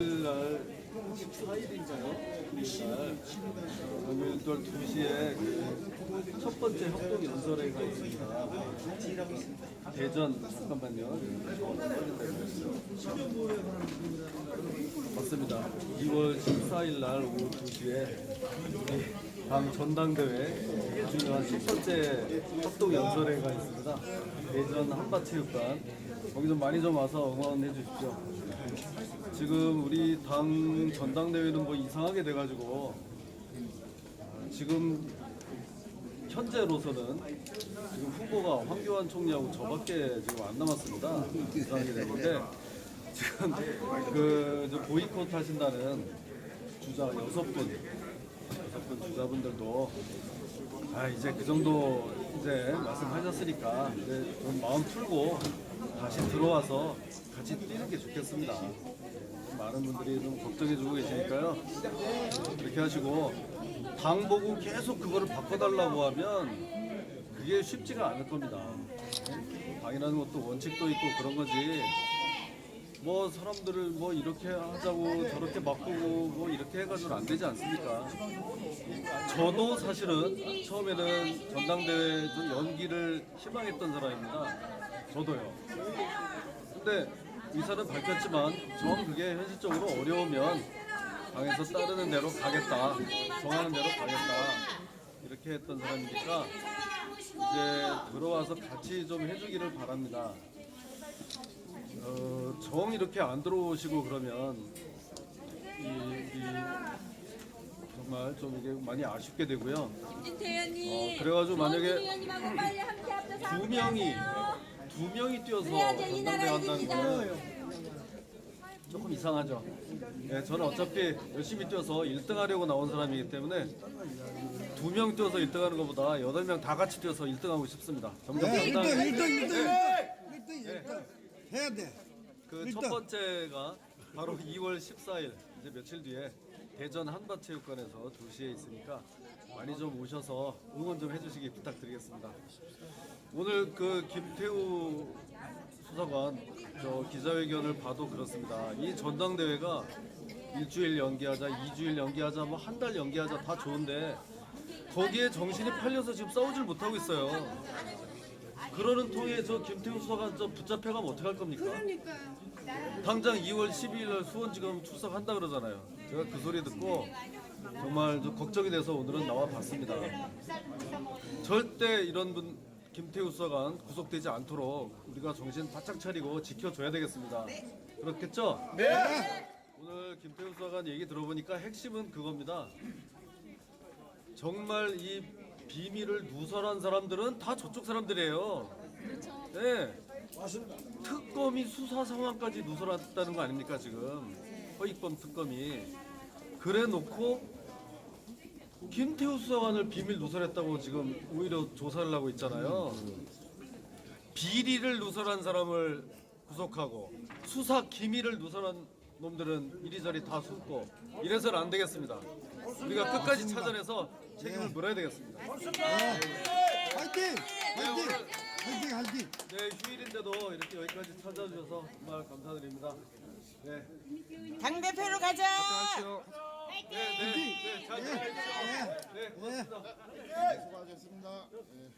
날 14일인가요? 날 오늘 2시에 그첫 번째 협동 연설회가 있습니다. 대전 잠깐만요. 맞습니다. 2월 14일 날 오후 2시에 우리 당 전당대회 중요한 첫 번째 협동 연설회가 있습니다. 대전 한밭체육관 거기 좀 많이 좀 와서 응원해 주십시오. 지금 우리 당 전당대회는 뭐 이상하게 돼가지고 지금 현재로서는 지금 후보가 황교안 총리하고 저밖에 지금 안 남았습니다. 이상하게 됐는데 지금 그 보이콧 하신다는 주자 여섯 분 여섯 분 주자분들도 아 이제 그 정도 이제 말씀하셨으니까 이제 좀 마음 풀고 다시 들어와서 같이 뛰는 게 좋겠습니다. 많은 분들이 좀 걱정해주고 계시니까요. 이렇게 하시고 당 보고 계속 그거를 바꿔달라고 하면 그게 쉽지가 않을 겁니다. 당이라는 것도 원칙도 있고 그런 거지. 뭐 사람들을 뭐 이렇게 하자고 저렇게 바꾸고 뭐 이렇게 해가지고는 안 되지 않습니까? 저도 사실은 처음에는 전당대회 좀 연기를 희망했던 사람입니다. 저도요. 근데 의사는 밝혔지만 전 그게 현실적으로 어려우면 당에서 따르는 대로 가겠다. 정하는 대로 가겠다. 이렇게 했던 사람이니까 이제 들어와서 같이 좀 해주기를 바랍니다. 어, 정 이렇게 안 들어오시고 그러면 이, 이 정말 좀 이게 많이 아쉽게 되고요. 어, 그래가지고 만약에 두 명이 두 명이 뛰어서 그래야지 이 전당대 나라 한다는 이깁니다. 거는 조금 이상하죠. 예, 저는 어차피 열심히 뛰어서 1등 하려고 나온 사람이기 때문에 두 명 뛰어서 1등 하는 것보다 여덟 명 다 같이 뛰어서 1등 하고 싶습니다. 점점 네, 1등, 정당 1등, 1등, 1등, 1등. 해야 돼. 그 첫 일등. 번째가 바로 2월 14일 이제 며칠 뒤에 대전 한밭체육관에서 2시에 있으니까 많이 좀 오셔서 응원 좀 해주시기 부탁드리겠습니다. 오늘 그 김태우 수사관 저 기자회견을 봐도 그렇습니다. 이 전당대회가 일주일 연기하자, 이주일 연기하자, 뭐 한 달 연기하자 다 좋은데 거기에 정신이 팔려서 지금 싸우질 못하고 있어요. 그러는 통에 저 김태우 수사관 저 붙잡혀가면 어떡할 겁니까? 당장 2월 12일 날 수원지검 출석한다 그러잖아요. 제가 그 소리 듣고 정말 좀 걱정이 돼서 오늘은 나와 봤습니다. 절대 이런 분 김태우 수사관 구속되지 않도록 우리가 정신 바짝 차리고 지켜줘야 되겠습니다. 그렇겠죠? 네. 오늘 김태우 수사관 얘기 들어보니까 핵심은 그겁니다. 정말 이 비밀을 누설한 사람들은 다 저쪽 사람들이에요. 네. 특검이 수사 상황까지 누설했다는 거 아닙니까 지금 허익범 특검이 그래 놓고 김태우 수사관을 비밀 누설했다고 지금 오히려 조사를 하고 있잖아요 비리를 누설한 사람을 구속하고 수사 기밀을 누설한 놈들은 이리저리 다 숨고 이래서는 안 되겠습니다 우리가 끝까지 찾아내서 책임을 물어야 되겠습니다 화이팅! 화이팅! 화이팅, 화이팅! 네 휴일인데도 이렇게 여기까지 찾아주셔서 정말 감사드립니다 네. 당 대표로 가자. 네, 네, 네, 잘 지내십시오. 네, 고맙습니다. 예. 수고하셨습니다. 예.